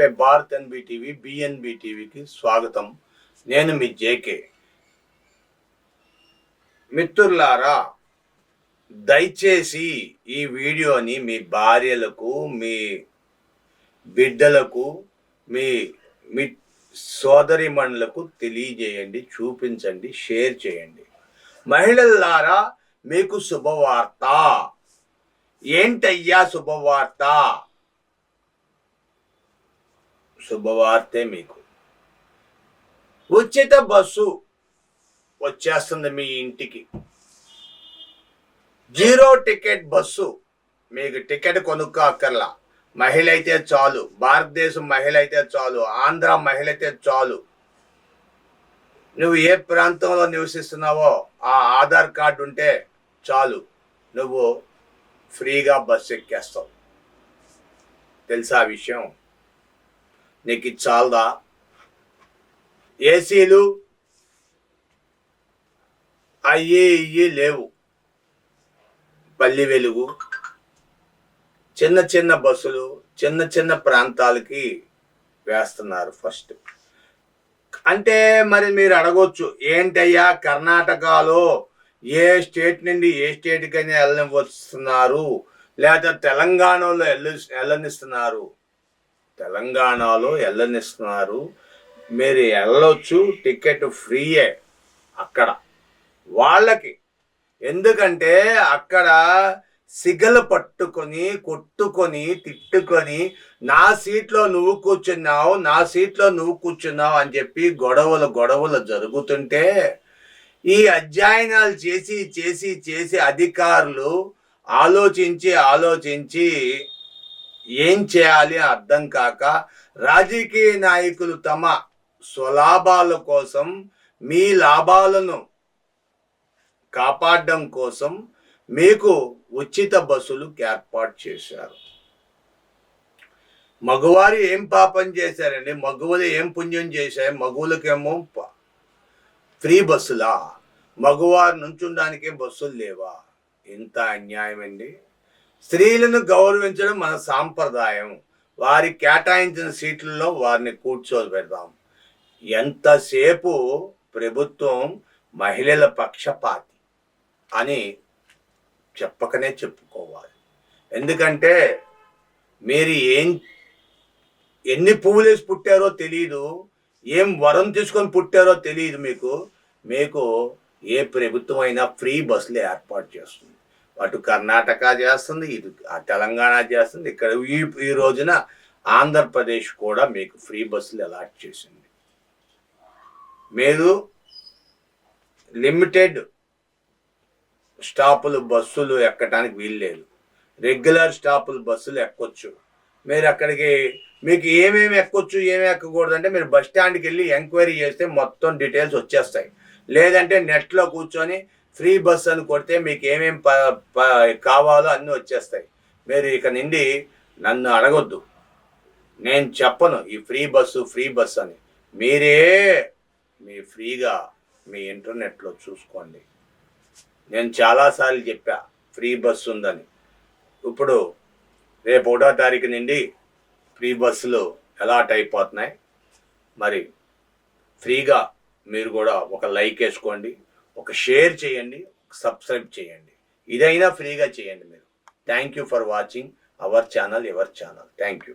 నమస్తే Bharat NB TV BNB టీవీకి స్వాగతం. నేను మీ జేకే. మిత్రులారా దయచేసి ఈ వీడియోని మీ భార్యలకు మీ బిడ్డలకు మీ మీ సోదరిమణులకు తెలియజేయండి చూపించండి షేర్ చేయండి. మహిళలారా మీకు శుభవార్త. ఏంటయ్యా శుభవార్త? శుభవార్తే మీకు. ఉచిత బస్సు వచ్చేస్తుంది మీ ఇంటికి. జీరో టికెట్ బస్సు మీకు టికెట్ కొనుక్కో అక్కర్లా మహిళ అయితే చాలు భారతదేశం మహిళ అయితే చాలు ఆంధ్ర మహిళ అయితే చాలు. నువ్వు ఏ ప్రాంతంలో నివసిస్తున్నావో ఆ ఆధార్ కార్డు ఉంటే చాలు. నువ్వు ఫ్రీగా బస్సు ఎక్కేస్తావు. తెలుసా ఆ విషయం? నీకు చాలదా? ఏసీలు అయ్యి ఇయ్యి లేవు. పల్లి వెలుగు చిన్న చిన్న బస్సులు చిన్న చిన్న ప్రాంతాలకి వేస్తున్నారు ఫస్ట్. అంటే మరి మీరు అడగొచ్చు ఏంటయ్యా కర్ణాటకలో ఏ స్టేట్ నుండి ఏ స్టేట్కైనా వెళ్ళనిస్తున్నారు లేదా తెలంగాణలో వెళ్ళ వెళ్ళనిస్తున్నారు? తెలంగాణలో వెళ్ళనిస్తున్నారు మీరు వెళ్ళొచ్చు టికెట్ ఫ్రీయే అక్కడ. వాళ్ళకి ఎందుకంటే అక్కడ సిగలు పట్టుకొని కొట్టుకొని తిట్టుకొని నా సీట్లో నువ్వు కూర్చున్నావు నా సీట్లో నువ్వు కూర్చున్నావు అని చెప్పి గొడవలు గొడవలు జరుగుతుంటే ఈ అధ్యయనాలు చేసి చేసి చేసి అధికారులు ఆలోచించి ఆలోచించి ఏం చేయాలి అర్థం కాక రాజకీయ నాయకులు తమ స్వలాభాల కోసం మీ లాభాలను కాపాడడం కోసం మీకు ఉచిత బస్సులు ఏర్పాటు చేశారు. మగవారు ఏం పాపం చేశారండి? మగవులు ఏం పుణ్యం చేశారు? మగవులకేమో ఫ్రీ బస్సులా? మగవారు నుంచుండడానికి బస్సులు లేవా? ఇంత అన్యాయం అండి స్త్రీలను గౌరవించడం మన సాంప్రదాయం. వారి కేటాయించిన సీట్లలో వారిని కూర్చోబెడదాం. ఎంతసేపు ప్రభుత్వం మహిళల పక్షపాతి అని చెప్పకనే చెప్పుకోవాలి. ఎందుకంటే మీరు ఏం ఎన్ని పువ్వులు వేసి పుట్టారో తెలియదు ఏం వరం తీసుకొని పుట్టారో తెలియదు మీకు. మీకు ఏ ప్రభుత్వం అయినా ఫ్రీ బస్సులు ఏర్పాటు చేస్తుంది. అటు కర్ణాటక చేస్తుంది ఇటు తెలంగాణ చేస్తుంది. ఇక్కడ ఈ ఈ రోజున ఆంధ్రప్రదేశ్ కూడా మీకు ఫ్రీ బస్సులు అలాట్ చేసింది. మీరు లిమిటెడ్ స్టాపులు బస్సులు ఎక్కడానికి వీల్లేదు. రెగ్యులర్ స్టాపులు బస్సులు ఎక్కొచ్చు. మీరు అక్కడికి మీకు ఏమేమి ఎక్కొచ్చు ఏమేమి ఎక్కకూడదు అంటే మీరు బస్ స్టాండ్కి వెళ్ళి ఎంక్వైరీ చేస్తే మొత్తం డీటెయిల్స్ వచ్చేస్తాయి. లేదంటే నెట్లో కూర్చొని ఫ్రీ బస్ అని కొడితే మీకు ఏమేమి ప ప- కావాలో అన్నీ వచ్చేస్తాయి. మీరు ఇక నుండి నన్ను అడగొద్దు. నేను చెప్పను ఈ ఫ్రీ బస్సు ఫ్రీ బస్ అని. మీరే మీ ఫ్రీగా మీ ఇంటర్నెట్లో చూసుకోండి. నేను చాలాసార్లు చెప్పా ఫ్రీ బస్సు ఉందని. ఇప్పుడు రేపు ఒకటో తారీఖు నుండి ఫ్రీ బస్సులు అలాట్ అయిపోతున్నాయి. మరి ఫ్రీగా మీరు కూడా ఒక లైక్ వేసుకోండి. ఒక షేర్ చేయండి సబ్స్క్రైబ్ చేయండి. ఇదైనా ఫ్రీగా చేయండి మీరు. Thank you for watching our channel ever channel thank you